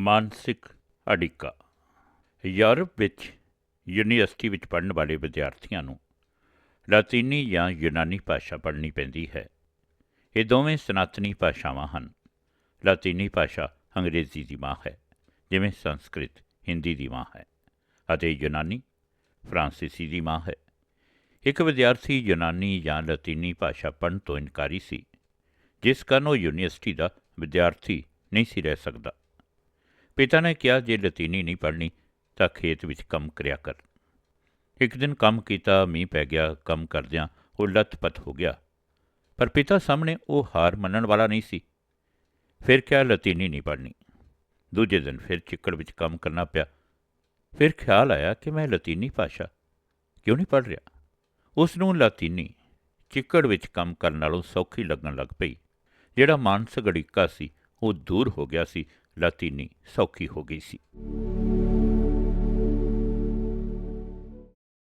ਮਾਨਸਿਕ ਅੜਿੱਕਾ। ਯੂਰਪ ਵਿੱਚ ਯੂਨੀਵਰਸਿਟੀ ਵਿੱਚ ਪੜ੍ਹਨ ਵਾਲੇ ਵਿਦਿਆਰਥੀਆਂ ਨੂੰ ਲਾਤੀਨੀ ਜਾਂ ਯੂਨਾਨੀ ਭਾਸ਼ਾ ਪੜ੍ਹਨੀ ਪੈਂਦੀ ਹੈ। ਇਹ ਦੋਵੇਂ ਸਨਾਤਨੀ ਭਾਸ਼ਾਵਾਂ ਹਨ। ਲਾਤੀਨੀ ਭਾਸ਼ਾ ਅੰਗਰੇਜ਼ੀ ਦੀ ਮਾਂ ਹੈ, ਜਿਵੇਂ ਸੰਸਕ੍ਰਿਤ, ਹਿੰਦੀ ਦੀ ਮਾਂ ਹੈ ਅਤੇ ਯੂਨਾਨੀ, ਫਰਾਂਸੀਸੀ ਦੀ ਮਾਂ ਹੈ। ਇੱਕ ਵਿਦਿਆਰਥੀ ਯੂਨਾਨੀ ਜਾਂ ਲਾਤੀਨੀ ਭਾਸ਼ਾ ਪੜ੍ਹਨ ਤੋਂ ਇਨਕਾਰੀ ਸੀ, ਜਿਸ ਕਾਰਨ ਉਹ ਯੂਨੀਵਰਸਿਟੀ ਦਾ ਵਿਦਿਆਰਥੀ ਨਹੀਂ ਸੀ ਰਹਿ ਸਕਦਾ। ਪਿਤਾ ਨੇ ਕਿਹਾ, ਜੇ ਲਤੀਨੀ ਨਹੀਂ ਪੜ੍ਹਨੀ, ਤਾਂ ਖੇਤ ਵਿੱਚ ਕੰਮ ਕਰਿਆ ਕਰ। ਇੱਕ ਦਿਨ ਕੰਮ ਕੀਤਾ, ਮੀਂਹ ਪੈ ਗਿਆ, ਕੰਮ ਕਰਦਿਆਂ ਉਹ ਲੱਥਪੱਥ ਹੋ ਗਿਆ। ਪਰ ਪਿਤਾ ਸਾਹਮਣੇ ਉਹ ਹਾਰ ਮੰਨਣ ਵਾਲਾ ਨਹੀਂ ਸੀ। ਫਿਰ ਕਿਹਾ, ਲਤੀਨੀ ਨਹੀਂ ਪੜ੍ਹਨੀ। ਦੂਜੇ ਦਿਨ ਫਿਰ ਚਿੱਕੜ ਵਿੱਚ ਕੰਮ ਕਰਨਾ ਪਿਆ। ਫਿਰ ਖਿਆਲ ਆਇਆ ਕਿ ਮੈਂ ਲਤੀਨੀ ਭਾਸ਼ਾ ਕਿਉਂ ਨਹੀਂ ਪੜ੍ਹ ਰਿਹਾ? ਉਸ ਨੂੰ ਲਾਤੀਨੀ ਚਿੱਕੜ ਵਿੱਚ ਕੰਮ ਕਰਨ ਨਾਲੋਂ ਸੌਖੀ ਲੱਗਣ ਲੱਗ ਪਈ। ਜਿਹੜਾ ਮਾਨਸਿਕ ਅੜਿੱਕਾ ਸੀ, ਉਹ ਦੂਰ ਹੋ ਗਿਆ ਸੀ। ਲਾਤੀਨੀ ਸੌਖੀ ਹੋ ਗਈ ਸੀ